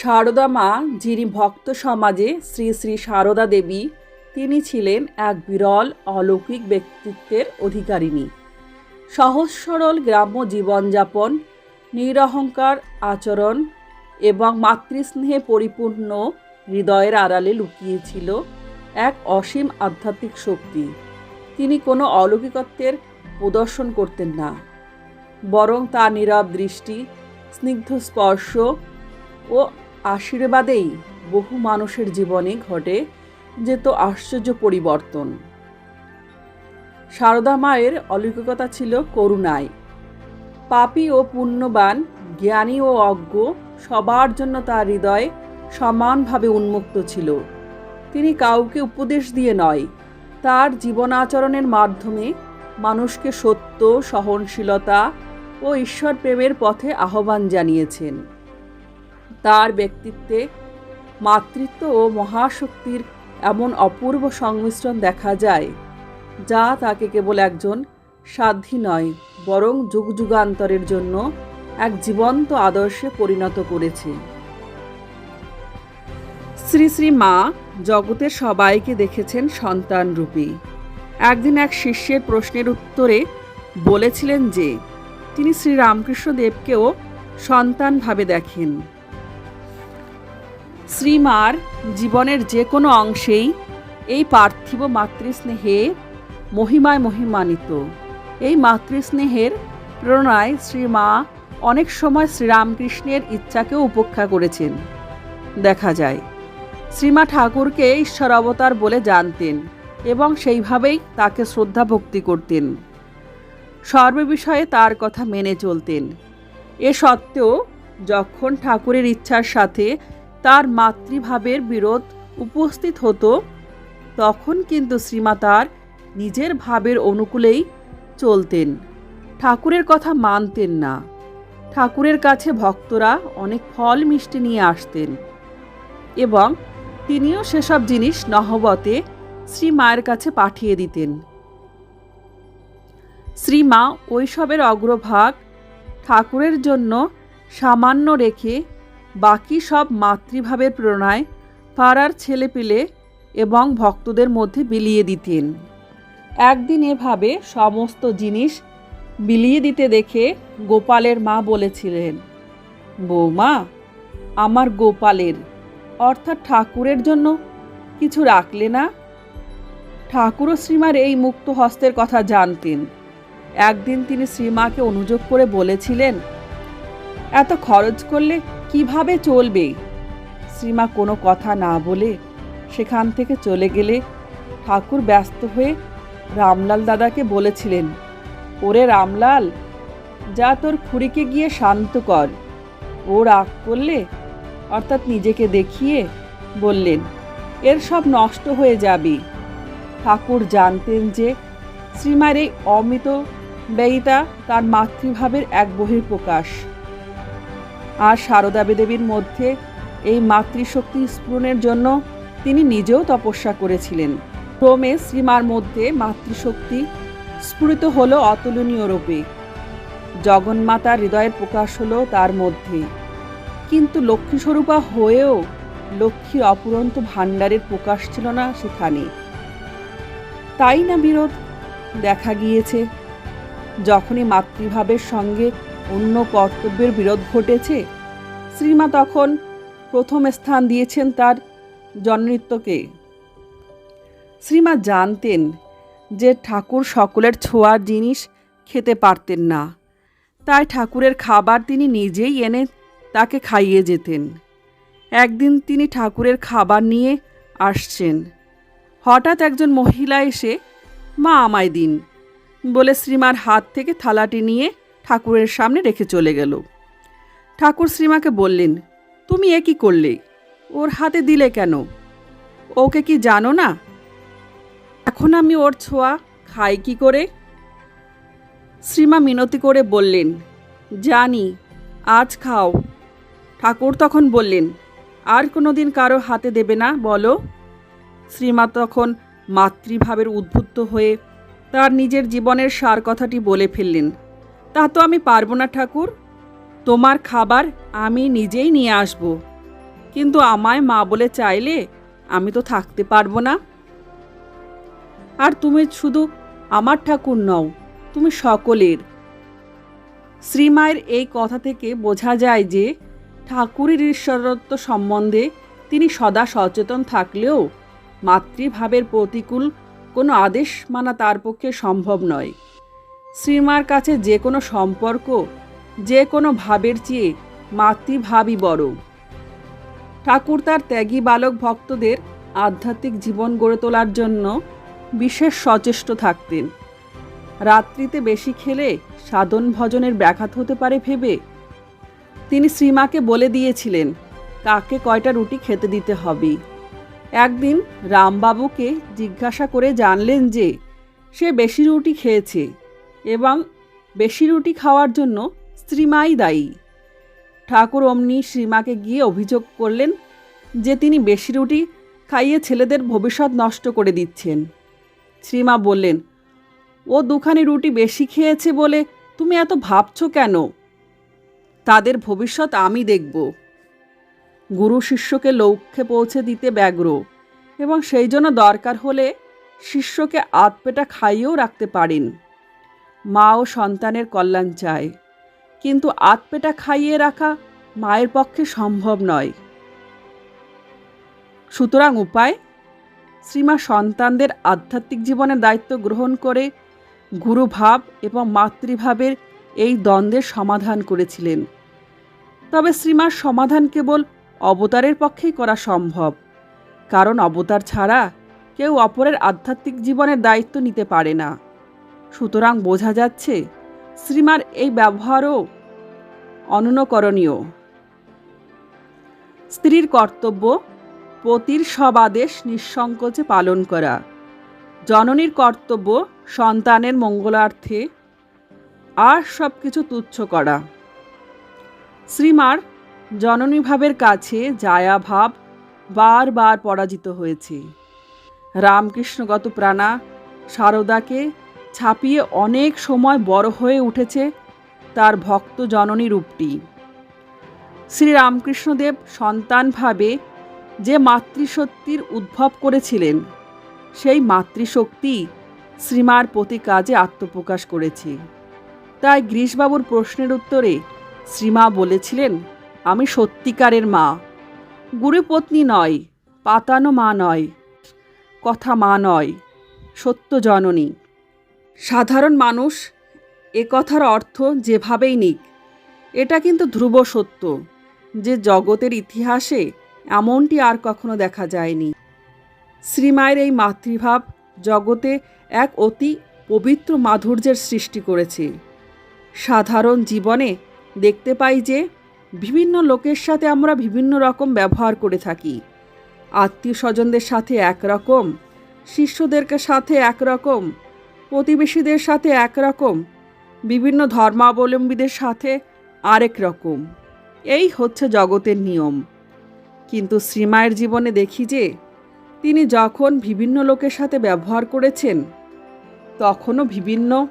সারদা মা, যিনি ভক্ত সমাজে শ্রী শ্রী সারদা দেবী, তিনি ছিলেন এক বিরল অলৌকিক ব্যক্তিত্বের অধিকারিণী। সহজ সরল গ্রাম্য জীবনযাপন, নিরহংকার আচরণ এবং মাতৃস্নেহে পরিপূর্ণ হৃদয়ের আড়ালে লুকিয়েছিল এক অসীম আধ্যাত্মিক শক্তি। তিনি কোনো অলৌকিকত্বের প্রদর্শন করতেন না, বরং তার নীরব দৃষ্টি, স্নিগ্ধ স্পর্শ ও আশীর্বাদেই বহু মানুষের জীবনে ঘটে যেত আশ্চর্য পরিবর্তন। সারদা মায়ের অলৌকিকতা ছিল করুণায়। পাপী ও পুণ্যবান, জ্ঞানী ও অজ্ঞ সবার জন্য তার হৃদয় সমানভাবে উন্মুক্ত ছিল। তিনি কাউকে উপদেশ দিয়ে নয়, তার জীবনাচরণের মাধ্যমে মানুষকে সত্য, সহনশীলতা ও ঈশ্বর প্রেমের পথে আহ্বান জানিয়েছেন। তার ব্যক্তিত্বে মাতৃত্ব ও মহাশক্তির এমন অপূর্ব সংমিশ্রণ দেখা যায়, যা তাকে কেবল একজন সাধ্যী নয়, বরং যুগ যুগান্তরের জন্য এক জীবন্ত আদর্শে পরিণত করেছে। শ্রী শ্রী মা জগতের সবাইকে দেখেছেন সন্তান রূপী। একদিন এক শিষ্যের প্রশ্নের উত্তরে বলেছিলেন যে, তিনি শ্রী রামকৃষ্ণ দেবকেও সন্তানভাবে দেখেন। শ্রীমার জীবনের যে কোনো অংশেই এই পার্থিব মাতৃস্নেহে মহিমায় মহিমান্বিত। এই মাতৃস্নেহের প্রেরণায় শ্রীমা অনেক সময় শ্রীরামকৃষ্ণের ইচ্ছাকেও উপেক্ষা করেছেন। দেখা যায়, শ্রীমা ঠাকুরকে ঈশ্বর অবতার বলে জানতেন এবং সেইভাবেই তাকে শ্রদ্ধা ভক্তি করতেন। সর্ববিষয়ে তার কথা মেনে চলতেন। এ সত্ত্বেও যখন ঠাকুরের ইচ্ছার সাথে তার মাতৃভাবের বিরোধ উপস্থিত হতো, তখন কিন্তু শ্রীমা তার নিজের ভাবের অনুকূলেই চলতেন। ঠাকুরের কথা মানতেন না। ঠাকুরের কাছে ভক্তরা অনেক ফল মিষ্টি নিয়ে আসতেন এবং তিনিও সেসব জিনিস নহবতে শ্রী মায়ের কাছে পাঠিয়ে দিতেন। শ্রীমা ওইসবের অগ্রভাগ ঠাকুরের জন্য সামান্য রেখে বাকি সব মাতৃভাবের প্রেরণায় পাড়ার ছেলেপিলে এবং ভক্তদের মধ্যে বিলিয়ে দিতেন। একদিন এভাবে সমস্ত জিনিস বিলিয়ে দিতে দেখে গোপালের মা বলেছিলেন, বৌমা, আমার গোপালের, অর্থাৎ ঠাকুরের জন্য কিছু রাখলে না? ঠাকুর শ্রীমার এই মুক্ত হস্তের কথা জানতেন। একদিন তিনি শ্রীমাকে অনুযোগ করে বলেছিলেন, এত খরচ করলে কীভাবে চলবে? শ্রীমা কোনো কথা না বলে সেখান থেকে চলে গেলে ঠাকুর ব্যস্ত হয়ে রামলাল দাদাকে বলেছিলেন, ওরে রামলাল, যা তোর খুড়িকে গিয়ে শান্ত কর। ও রাগ করলে, অর্থাৎ নিজেকে দেখিয়ে বললেন, এর সব নষ্ট হয়ে যাবে। ঠাকুর জানতেন যে শ্রীমার এই অমিত ব্যয়িতা তার মাতৃভাবের এক বহির্প্রকাশ আর সারদা দেবীর মধ্যে এই মাতৃশক্তি স্ফুরণের জন্য তিনি নিজেও তপস্যা করেছিলেন। ক্রমে শ্রীমার মধ্যে মাতৃশক্তি স্ফুরিত হল অতুলনীয় রূপে। জগন্মাতার হৃদয়ের প্রকাশ হলো তার মধ্যে। কিন্তু লক্ষ্মীস্বরূপা হয়েও লক্ষ্মীর অপুরন্ত ভাণ্ডারের প্রকাশ ছিল না সেখানে। তাই না বিরোধ দেখা গিয়েছে। যখনই মাতৃভাবের সঙ্গে অন্য কর্তব্যের বিরোধ ঘটেছে। শ্রীমা তখন প্রথম স্থান দিয়েছেন তার জননৃত্যকে। শ্রীমা জানতেন যে ঠাকুর সকলের ছোঁয়ার জিনিস খেতে পারতেন না। তাই ঠাকুরের খাবার তিনি নিজেই এনে তাকে খাইয়ে যেতেন। একদিন তিনি ঠাকুরের খাবার নিয়ে আসছেন। হঠাৎ একজন মহিলা এসে, মা আমায় দিন। বলে শ্রীমার হাত থেকে থালাটি নিয়ে ঠাকুরের সামনে রেখে চলে গেল। ঠাকুর শ্রীমাকে বললেন, তুমি এ কি করলে? ওর হাতে দিলে কেন? ওকে কি জানো না? এখন আমি ওর ছোঁয়া খাই কি করে? শ্রীমা মিনতি করে বললেন, জানি, আজ খাও। ঠাকুর তখন বললেন, আর কোনো দিন কারও হাতে দেবে না, বলো। শ্রীমা তখন মাতৃভাবের উদ্বুদ্ধ হয়ে তার নিজের জীবনের সার কথাটি বলে ফেললেন। তা তো আমি পারব না, ঠাকুর। তোমার খাবার আমি নিজেই নিয়ে আসব। কিন্তু আমায় মা বলে চাইলে আমি তো থাকতে পারব না। আর তুমি শুধু আমার ঠাকুর নও, তুমি সকলের। শ্রীমায়ের এই কথা থেকে বোঝা যায় যে ঠাকুরের ঈশ্বরত্ব সম্বন্ধে তিনি সদা সচেতন থাকলেও মাতৃভাবের প্রতিকূল কোনো আদেশ মানা তার পক্ষে সম্ভব নয়। শ্রীমার কাছে যে কোনো সম্পর্ক, যে কোনো ভাবের চেয়ে মাতৃভাবই বড়। ঠাকুর তার ত্যাগী বালক ভক্তদের আধ্যাত্মিক জীবন গড়ে তোলার জন্য বিশেষ সচেষ্ট থাকতেন। রাত্রিতে বেশি খেলে সাধন ভজনের ব্যাঘাত হতে পারে ভেবে তিনি শ্রীমাকে বলে দিয়েছিলেন, কাকে কয়টা রুটি খেতে দিতে হবে? একদিন রামবাবুকে জিজ্ঞাসা করে জানলেন যে, সে বেশি রুটি খেয়েছে। এবং বেশি রুটি খাওয়ার জন্য শ্রীমাই দায়ী। ঠাকুর অমনি শ্রীমাকে গিয়ে অভিযোগ করলেন যে তিনি বেশি রুটি খাইয়ে ছেলেদের ভবিষ্যৎ নষ্ট করে দিচ্ছেন। শ্রীমা বললেন, ও দুখানি রুটি বেশি খেয়েছে বলে তুমি এত ভাবছ কেন? তাদের ভবিষ্যৎ আমি দেখব। গুরু শিষ্যকে লক্ষ্যে পৌঁছে দিতে ব্যগ্র এবং সেই জন্য দরকার হলে শিষ্যকে আতপেটা খাইয়েও রাখতে পারেন। মা ও সন্তানের কল্যাণ চায়। কিন্তু আতপেটা খাইয়ে রাখা মায়ের পক্ষে সম্ভব নয়। সুতরাং উপায়? শ্রীমা সন্তানদের আধ্যাত্মিক জীবনের দায়িত্ব গ্রহণ করে গুরুভাব এবং মাতৃভাবের এই দ্বন্দ্বের সমাধান করেছিলেন। তবে শ্রীমার সমাধান কেবল অবতারের পক্ষেই করা সম্ভব। কারণ অবতার ছাড়া কেউ অপরের আধ্যাত্মিক জীবনের দায়িত্ব নিতে পারে না। সুতরাং বোঝা যাচ্ছে, শ্রীমার এই ব্যবহারও অনুকরণীয় স্ত্রীর কর্তব্য, পতির সব আদেশ নিঃসংকোচে পালন করা। জননীর কর্তব্য, সন্তানের মঙ্গলার্থে আর সব কিছু তুচ্ছ করা। শ্রীমার জননীভাবের কাছে জায়াভাব বারবার পরাজিত হয়েছে। রামকৃষ্ণগত প্রাণা সারদাকে ছাপিয়ে অনেক সময় বড় হয়ে উঠেছে তার ভক্ত জননী রূপটি। শ্রীরামকৃষ্ণদেব সন্তানভাবে যে মাতৃশক্তির উদ্ভব করেছিলেন, সেই মাতৃশক্তি শ্রীমার প্রতি কাজে আত্মপ্রকাশ করেছে। তাই গ্রীশবাবুর প্রশ্নের উত্তরে শ্রীমা বলেছিলেন, আমি সত্যিকারের মা। গুরুপত্নী নয়, পাতানো মা নয়, কথা মা নয়, সত্য জননী। সাধারণ মানুষ এ কথার অর্থ যেভাবেই নিক, এটা কিন্তু ধ্রুব সত্য যে জগতের ইতিহাসে এমনটি আর কখনো দেখা যায়নি। শ্রীমায়ের এই মাতৃভাব জগতে এক অতি পবিত্র মাধুর্যের সৃষ্টি করেছে। সাধারণ জীবনে দেখতে পাই যে বিভিন্ন লোকের সাথে আমরা বিভিন্ন রকম ব্যবহার করে থাকি। আত্মীয় স্বজনদের সাথে একরকম, শিষ্যদেরকে সাথে একরকম প্রতিবেশীদের সাথে একরকম, বিভিন্ন ধর্মাবলম্বীদের সাথে আরেক রকম। এই হচ্ছে জগতের নিয়ম। কিন্তু শ্রীমায়ের জীবনে দেখি যে, তিনি যখন বিভিন্ন লোকের সাথে ব্যবহার করেছেন, তখনও বিভিন্ন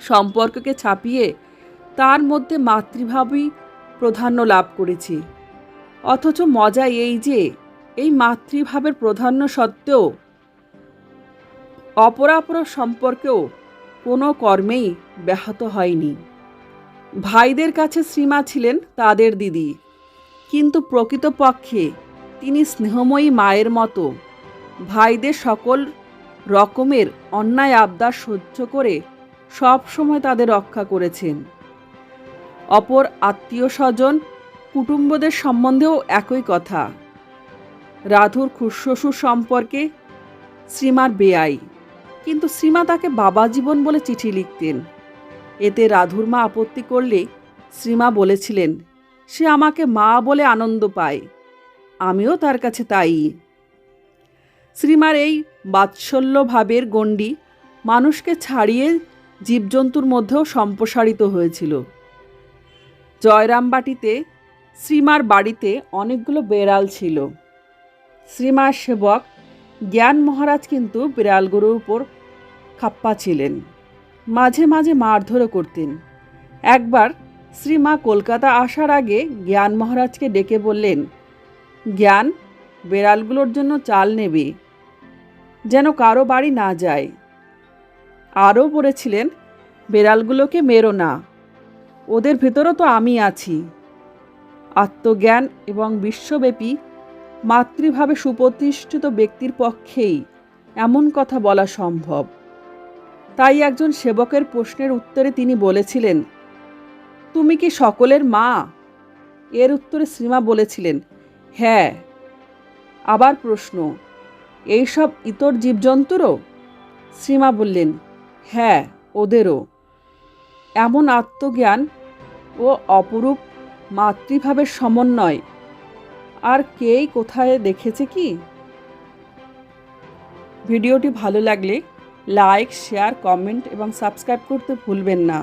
সম্পর্ককে ছাপিয়ে তার মধ্যে মাতৃভাবই প্রাধান্য লাভ করেছি। অথচ মজা এই যে, এই মাতৃভাবের প্রাধান্য সত্ত্বেও অপরাপর সম্পর্কেও কোনো কর্মেই ব্যাহত হয়নি। ভাইদের কাছে শ্রীমা ছিলেন তাদের দিদি। কিন্তু প্রকৃতপক্ষে তিনি স্নেহময়ী মায়ের মতো। ভাইদের সকল রকমের অন্যায় আবদার সহ্য করে সব সময় তাদের রক্ষা করেছেন। অপর আত্মীয় স্বজন, কুটুম্বদের সম্বন্ধেও একই কথা। রাধুর খুশ্বশুর সম্পর্কে শ্রীমার বেয়াই কিন্তু শ্রীমা তাকে বাবা জীবন বলে চিঠি লিখতেন। এতে রাধুর মা আপত্তি করলে শ্রীমা বলেছিলেন, সে আমাকে মা বলে আনন্দ পায়। আমিও তার কাছে তাই। শ্রীমার এই বাৎসল্য ভাবের গণ্ডি মানুষকে ছাড়িয়ে জীবজন্তুর মধ্যেও সম্প্রসারিত হয়েছিল। জয়রামবাটিতে শ্রীমার বাড়িতে অনেকগুলো বেড়াল ছিল। শ্রীমার সেবক জ্ঞান মহারাজ কিন্তু বিড়ালগুলোর উপর খাপ্পা ছিলেন। মাঝে মাঝে মারধরও করতেন। একবার শ্রীমা কলকাতা আসার আগে জ্ঞান মহারাজকে ডেকে বললেন, জ্ঞান, বেড়ালগুলোর জন্য চাল নেবে, যেন কারও বাড়ি না যায়। আরও বলেছিলেন, বেড়ালগুলোকে মেরো না, ওদের ভেতরও তো আমি আছি। আত্মজ্ঞান এবং বিশ্বব্যাপী মাতৃভাবে সুপ্রতিষ্ঠিত ব্যক্তির পক্ষেই এমন কথা বলা সম্ভব। তাই একজন সেবকের প্রশ্নের উত্তরে তিনি বলেছিলেন, তুমি কি সকলের মা? এর উত্তরে শ্রীমা বলেছিলেন হ্যাঁ। আবার প্রশ্ন এইসব ইতর জীবজন্তুরও? শ্রীমা বললেন হ্যাঁ ওদেরও। এমন আত্মজ্ঞান ও অপরূপ মাতৃভাবের সমন্বয় আর কেই কোথায় দেখেছে কি? ভিডিওটি ভালো লাগলে লাইক, শেয়ার, কমেন্ট এবং সাবস্ক্রাইব করতে ভুলবেন না।